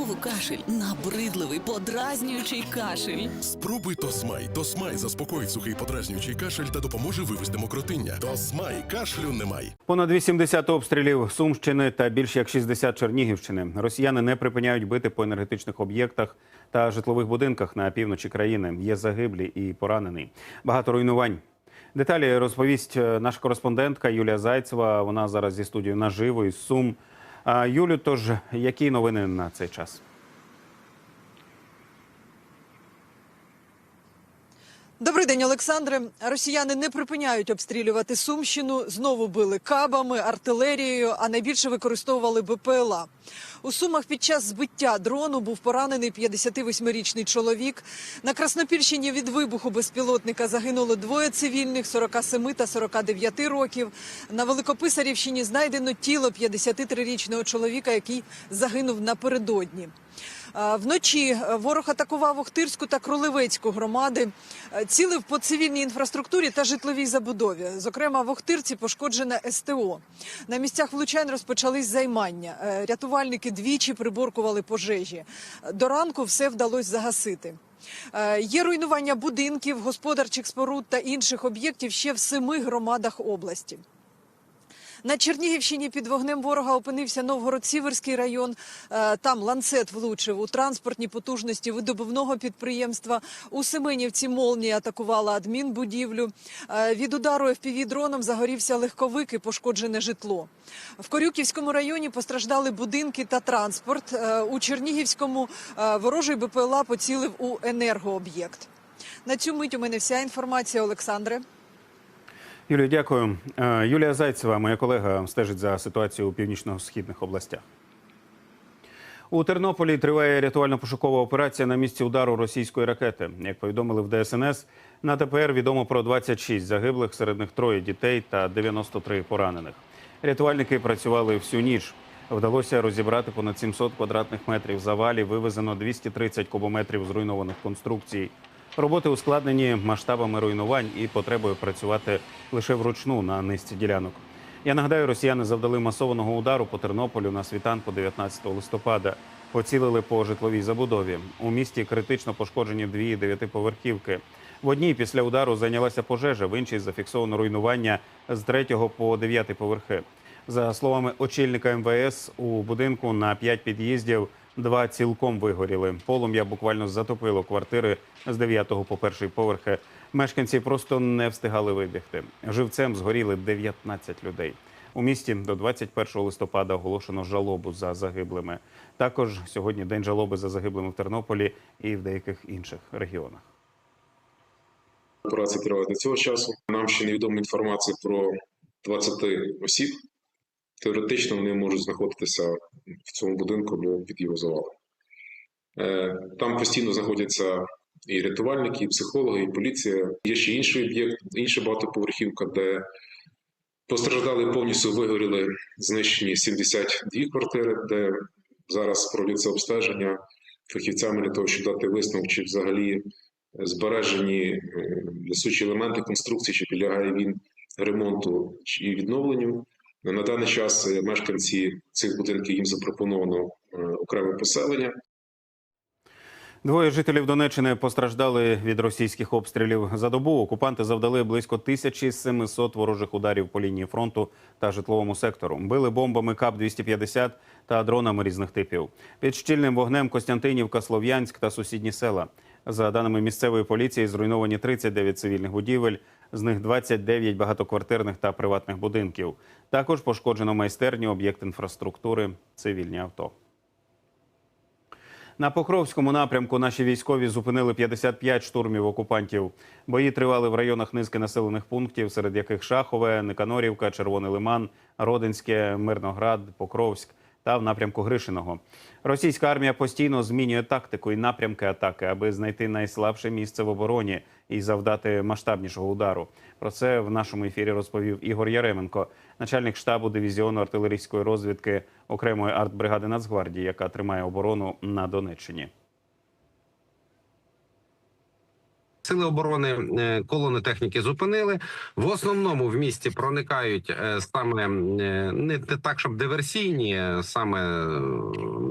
Знову кашель, набридливий, подразнюючий кашель. Спробуй Тосмай. Тосмай заспокоїть сухий подразнюючий кашель та допоможе вивести мокротиння. Тосмай кашлю немає. Понад 80 обстрілів Сумщини та більш як 60 Чернігівщини. Росіяни не припиняють бити по енергетичних об'єктах та житлових будинках на півночі країни. Є загиблі і поранений. Багато руйнувань. Деталі розповість е, наша кореспондентка Юлія Зайцева. Вона зараз зі студією наживо із Сум. Юлю, тож які новини на цей час? Добрий день, Олександре. Росіяни не припиняють обстрілювати Сумщину. Знову били кабами, артилерією, а найбільше використовували БПЛА. У Сумах під час збиття дрону був поранений 58-річний чоловік. На Краснопільщині від вибуху безпілотника загинуло двоє цивільних 47 та 49 років. На Великописарівщині знайдено тіло 53-річного чоловіка, який загинув напередодні. Е, Вночі е, ворог атакував Охтирську та Кролевецьку громади, Е, цілив по цивільній інфраструктурі та житловій забудові. Зокрема, в Охтирці пошкоджене СТО. На місцях влучань розпочались займання. Рятувальники двічі приборкували пожежі. До ранку все вдалося загасити. Є руйнування будинків, господарчих споруд та інших об'єктів ще в семи громадах області. На Чернігівщині під вогнем ворога опинився Новгород-Сіверський район. Е, Там ланцет влучив у транспортні потужності видобувного підприємства. У Семенівці молнія атакувала адмінбудівлю. Е, Від удару fpv дроном загорівся легковик і пошкоджене житло. В Корюківському районі постраждали будинки та транспорт. Е, У Чернігівському ворожий БПЛА поцілив у енергооб'єкт. На цю мить у мене вся інформація, Олександре. Юлія, дякую. Е, Юлія Зайцева, моя колега, стежить за ситуацією у північно-східних областях. У Тернополі триває рятувально-пошукова операція на місці удару російської ракети. Як повідомили в ДСНС, на ТПР відомо про 26 загиблих, серед них троє дітей та 93 поранених. Рятувальники працювали всю ніч. Вдалося розібрати понад 700 квадратних метрів завалів, вивезено 230 кубометрів зруйнованих конструкцій. Роботи ускладнені масштабами руйнувань і потребою працювати лише вручну на низці ділянок. Я нагадаю, росіяни завдали масованого удару по Тернополю на світанку 19 листопада. Поцілили по житловій забудові. У місті критично пошкоджені дві дев'ятиповерхівки. В одній після удару зайнялася пожежа, в іншій зафіксовано руйнування з третього по дев'ятий поверхи. За словами очільника МВС, у будинку на п'ять під'їздів два цілком вигоріли. Полум'я буквально затопило квартири з 9 по перший поверхи. Мешканці просто не встигали вибігти. Живцем згоріли 19 людей. У місті до 21 листопада оголошено жалобу за загиблими. Також сьогодні день жалоби за загиблими в Тернополі і в деяких інших регіонах. Операція триває до цього часу. Нам ще невідома інформація про 20 осіб. Теоретично вони можуть знаходитися в цьому будинку або під його завалом. Е, Там постійно знаходяться і рятувальники, і психологи, і поліція. Є ще інший об'єкт, інша багатоповерхівка, де постраждали повністю вигоріли знищені 72 квартири, де зараз проводиться обстеження фахівцями для того, щоб дати висновок, чи взагалі збережені е, несучі елементи конструкції, чи підлягає він ремонту чи відновленню. На даний час е, мешканці цих будинків їм запропоновано е, окреме поселення. Двоє жителів Донеччини постраждали від російських обстрілів за добу. Окупанти завдали близько 1700 ворожих ударів по лінії фронту та житловому сектору. Били бомбами КАП-250 та дронами різних типів. Під щільним вогнем Костянтинівка, Слов'янськ та сусідні села. За даними місцевої поліції, зруйновані 39 цивільних будівель, з них 29 багатоквартирних та приватних будинків. Також пошкоджено майстерні, об'єкт інфраструктури, цивільні авто. На Покровському напрямку наші військові зупинили 55 штурмів окупантів. Бої тривали в районах низки населених пунктів, серед яких Шахове, Никанорівка, Червоний Лиман, Родинське, Мирноград, Покровськ та в напрямку Гришиного. Російська армія постійно змінює тактику і напрямки атаки, аби знайти найслабше місце в обороні і завдати масштабнішого удару. Про це в нашому ефірі розповів Ігор Яременко, начальник штабу дивізіону артилерійської розвідки окремої артбригади Нацгвардії, яка тримає оборону на Донеччині. Сили оборони е, колони техніки зупинили. В основному в місті проникають е, саме е, не так, щоб диверсійні, саме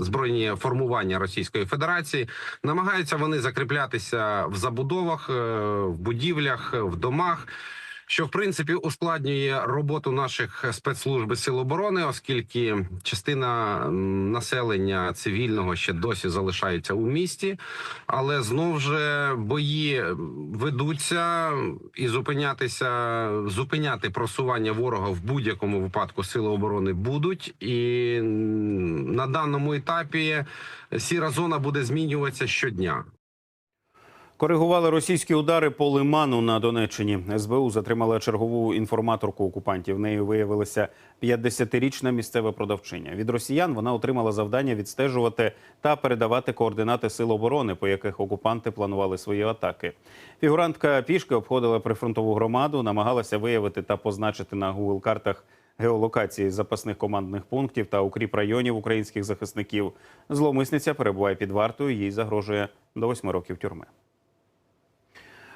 збройні формування Російської Федерації. Намагаються вони закріплятися в забудовах, в будівлях, в домах. Що в принципі ускладнює роботу наших спецслужб і сил оборони, оскільки частина населення цивільного ще досі залишається у місті, але знов же бої ведуться і зупинятися, зупиняти просування ворога в будь-якому випадку сили оборони будуть. І на даному етапі сіра зона буде змінюватися щодня. Коригували російські удари по лиману на Донеччині. СБУ затримала чергову інформаторку окупантів. Нею виявилася 50-річна місцева продавчиня. Від росіян вона отримала завдання відстежувати та передавати координати сил оборони, по яких окупанти планували свої атаки. Фігурантка пішки обходила прифронтову громаду, намагалася виявити та позначити на Google картах геолокації запасних командних пунктів та укріп районів українських захисників. Зловмисниця перебуває під вартою. Їй загрожує до восьми років тюрми.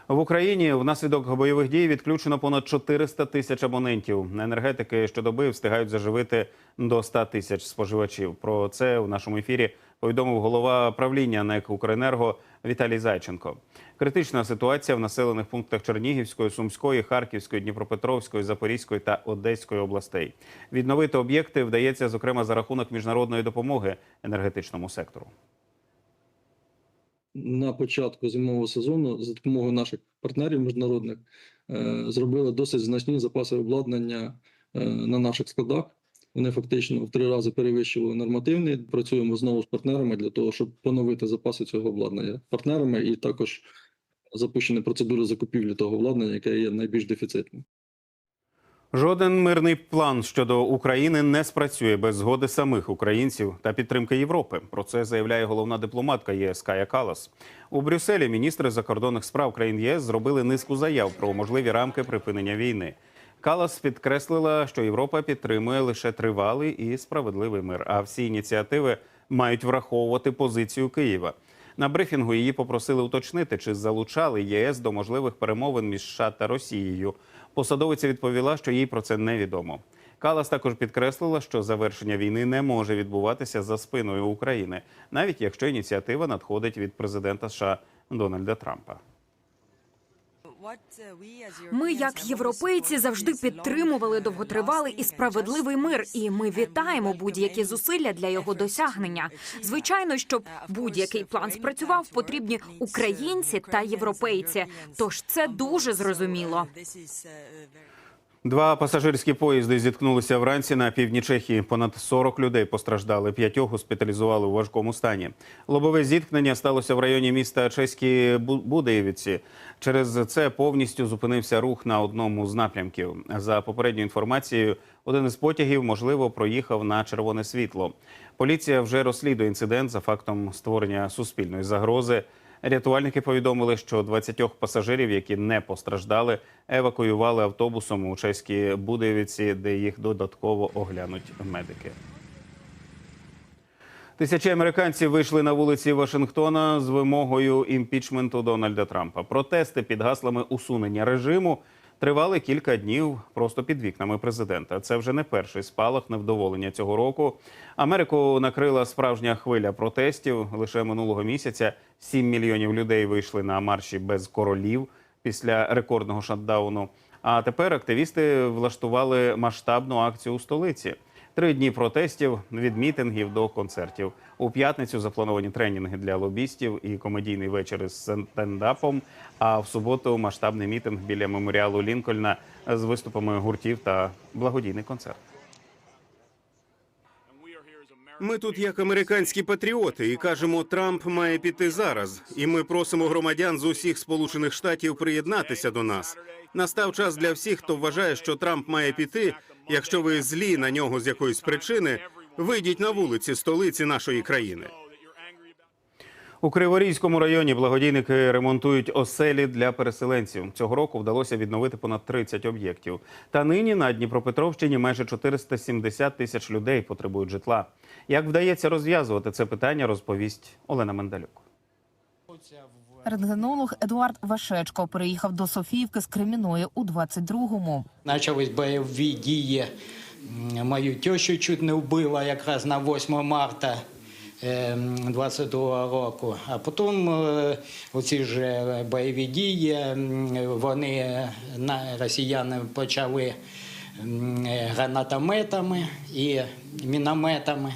В Україні внаслідок бойових дій відключено понад 400 тисяч абонентів. Енергетики щодоби встигають заживити до 100 тисяч споживачів. Про це в нашому ефірі повідомив голова правління НЕК Укренерго Віталій Зайченко. Критична ситуація в населених пунктах Чернігівської, Сумської, Харківської, Дніпропетровської, Запорізької та Одеської областей. Відновити об'єкти вдається зокрема за рахунок міжнародної допомоги енергетичному сектору. На початку зимового сезону за допомогою наших партнерів міжнародних е, зробили досить значні запаси обладнання е, на наших складах. Вони фактично в три рази перевищували нормативний. Працюємо знову з партнерами для того, щоб поновити запаси цього обладнання партнерами, і також запущені процедури закупівлі того обладнання, яке є найбільш дефіцитним. Жоден мирний план щодо України не спрацює без згоди самих українців та підтримки Європи. Про це заявляє головна дипломатка ЄС Кая Калас. У Брюсселі міністри закордонних справ країн ЄС зробили низку заяв про можливі рамки припинення війни. Калас підкреслила, що Європа підтримує лише тривалий і справедливий мир. А всі ініціативи мають враховувати позицію Києва. На брифінгу її попросили уточнити, чи залучали ЄС до можливих перемовин між США та Росією. Посадовиця відповіла, що їй про це невідомо. Калас також підкреслила, що завершення війни не може відбуватися за спиною України, навіть якщо ініціатива надходить від президента США Дональда Трампа. Ми, як європейці, завжди підтримували довготривалий і справедливий мир, і ми вітаємо будь-які зусилля для його досягнення. Звичайно, щоб будь-який план спрацював, потрібні українці та європейці. Тож це дуже зрозуміло. Два пасажирські поїзди зіткнулися вранці на півдні Чехії. Понад 40 людей постраждали. П'ятьох госпіталізували у важкому стані. Лобове зіткнення сталося в районі міста Чеські Бу- Будеєвіці. Через це повністю зупинився рух на одному з напрямків. За попередньою інформацією, один із потягів можливо проїхав на червоне світло. Поліція вже розслідує інцидент за фактом створення суспільної загрози. Рятувальники повідомили, що 20 пасажирів, які не постраждали, евакуювали автобусом у чеській Будевіці, де їх додатково оглянуть медики. Тисячі американців вийшли на вулиці Вашингтона з вимогою імпічменту Дональда Трампа. Протести під гаслами усунення режиму тривали кілька днів просто під вікнами президента. Це вже не перший спалах невдоволення цього року. Америку накрила справжня хвиля протестів. Лише минулого місяця 7 мільйонів людей вийшли на марші без королів після рекордного шатдауну. А тепер активісти влаштували масштабну акцію у столиці. Три дні протестів від мітингів до концертів. У п'ятницю заплановані тренінги для лобістів і комедійний вечір із стендапом. А в суботу масштабний мітинг біля меморіалу Лінкольна з виступами гуртів та благодійний концерт. Ми тут як американські патріоти і кажемо, Трамп має піти зараз. І ми просимо громадян з усіх сполучених штатів приєднатися до нас. Настав час для всіх, хто вважає, що Трамп має піти. Якщо ви злі на нього з якоїсь причини, вийдіть на вулиці столиці нашої країни. У Криворізькому районі благодійники ремонтують оселі для переселенців. Цього року вдалося відновити понад 30 об'єктів. Та нині на Дніпропетровщині майже 470 тисяч людей потребують житла. Як вдається розв'язувати це питання, розповість Олена Мендалюк. Рентгенолог Едуард Вашечко переїхав до Софіївки з Креміної у 22-му. Почались бойові дії. Мою тещу чуть не вбило якраз на 8 марта 22 року. А потім е, оці ж е, бойові дії, вони росіяни почали е, гранатометами і мінометами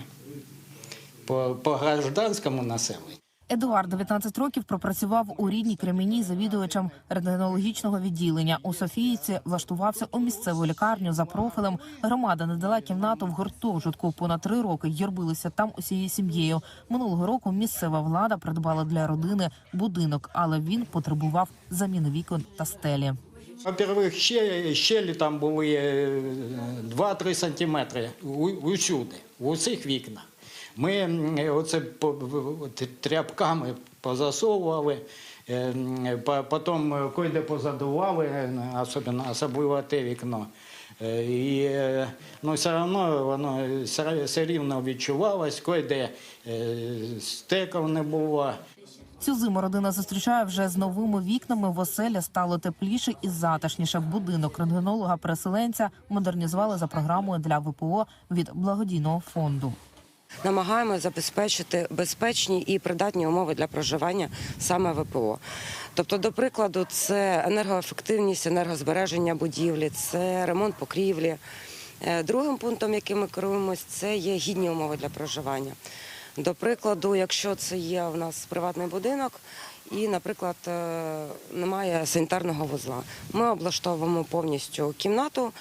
по, по гражданському населенню. Едуард 19 років пропрацював у рідній Кремені завідувачем рентгенологічного відділення. У Софіївці влаштувався у місцеву лікарню за профілем. Громада надала кімнату в гуртожитку. Понад три роки юрбилися там усією сім'єю. Минулого року місцева влада придбала для родини будинок, але він потребував заміни вікон та стелі. Во-первых, ще, щелі там були е, 2-3 сантиметри у- усюди, в усіх вікнах. Ми оце в- т- тряпками позасовували, е, по- потім койде позадували, е, особливо, особливо те вікно. Е, І е, ну, все одно воно все, рівно відчувалось, койде е, стеків не було. Цю зиму родина зустрічає вже з новими вікнами. В оселі стало тепліше і затишніше. Будинок рентгенолога переселенця модернізували за програмою для ВПО від благодійного фонду. Намагаємося забезпечити безпечні і придатні умови для проживання саме ВПО. Тобто, до прикладу, це енергоефективність, енергозбереження будівлі, це ремонт покрівлі. Е, Другим пунктом, яким ми керуємось, це є гідні умови для проживання. До прикладу, якщо це є у нас приватний будинок і, наприклад, е, немає санітарного вузла, ми облаштовуємо повністю кімнату.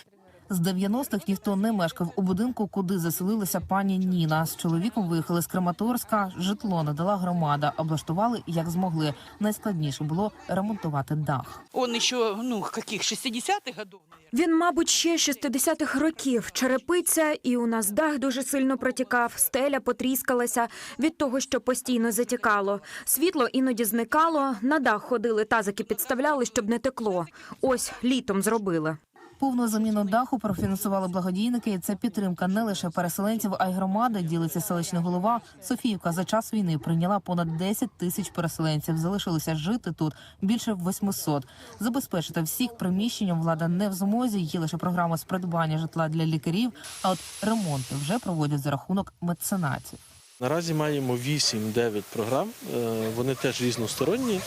З 90-х ніхто не мешкав у будинку, куди заселилася пані Ніна. З чоловіком виїхали з Краматорська. Житло надала громада. Облаштували як змогли. Найскладніше було ремонтувати дах. Он еще, ну, каких, 60-х годов, наверное. Він, мабуть, ще 60-х років. Черепиця, і у нас дах дуже сильно протікав, стеля потріскалася від того, що постійно затікало. Світло іноді зникало, на дах ходили, тазики підставляли, щоб не текло. Ось літом зробили. Повну заміну даху профінансували благодійники. І це підтримка не лише переселенців, а й громади. Ділиться селищний голова. Софіївка за час війни прийняла понад 10 тисяч переселенців. Залишилося жити тут більше 800. Забезпечити всіх приміщенням влада не в змозі. Є лише програма з придбання житла для лікарів. А от ремонти вже проводять за рахунок меценатів. Наразі маємо 8-9 програм. Е, Вони теж різносторонні.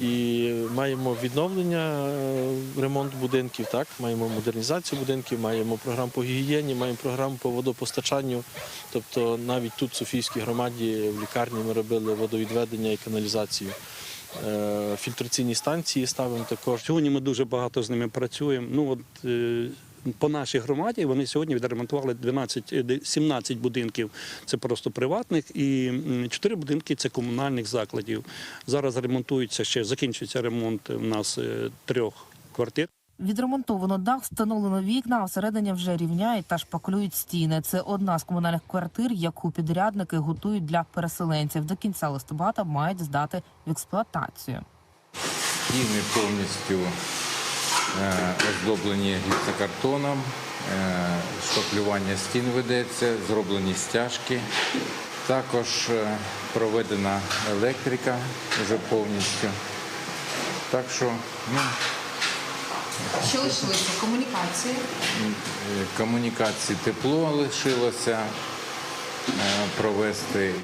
І маємо відновлення, е, ремонт будинків, так, маємо модернізацію будинків, маємо програму по гігієні, маємо програму по водопостачанню. Тобто навіть тут, в Софійській громаді, в лікарні ми робили водовідведення і каналізацію. Е, Фільтраційні станції ставимо також. Сьогодні ми дуже багато з ними працюємо. Ну от е, по нашій громаді вони сьогодні відремонтували 12, е, де- 17 будинків. Це просто приватних, і 4 будинки це комунальних закладів. Зараз ремонтується ще закінчується ремонт у нас е, трьох квартир. Відремонтовано дах, встановлено вікна, а всередині вже рівняють та шпаклюють стіни. Це одна з комунальних квартир, яку підрядники готують для переселенців. До кінця листопада мають здати в експлуатацію. Стіни повністю е, оздоблені гіпсокартоном, е, стін ведеться, зроблені стяжки. Також е, проведена електрика вже повністю. Так що ну, Що лишилося? Комунікації? е, комунікації тепло лишилося е, провести.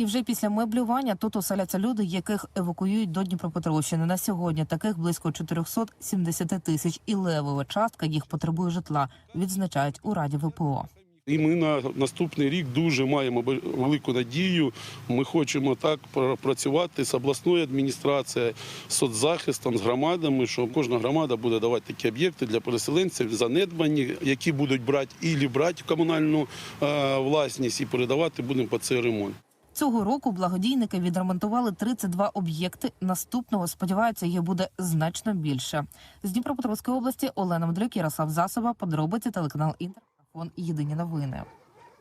І вже після меблювання тут оселяться люди, яких евакуюють до Дніпропетровщини. На сьогодні таких близько 470 тисяч, і левова частка їх потребує житла. Відзначають у раді ВПО. І ми на наступний рік дуже маємо велику надію. Ми хочемо так працювати з обласною адміністрацією, соцзахистом, з громадами, що кожна громада буде давати такі об'єкти для переселенців, занедбані, які будуть брати і брати комунальну власність і передавати будемо по цей ремонт. Цього року благодійники відремонтували 32 об'єкти. Наступного сподіваються, їх буде значно більше. З Дніпропетровської області Олена Мудрик, Ярослав Засоба, подробиці телеканал Інтерфон. Єдині новини.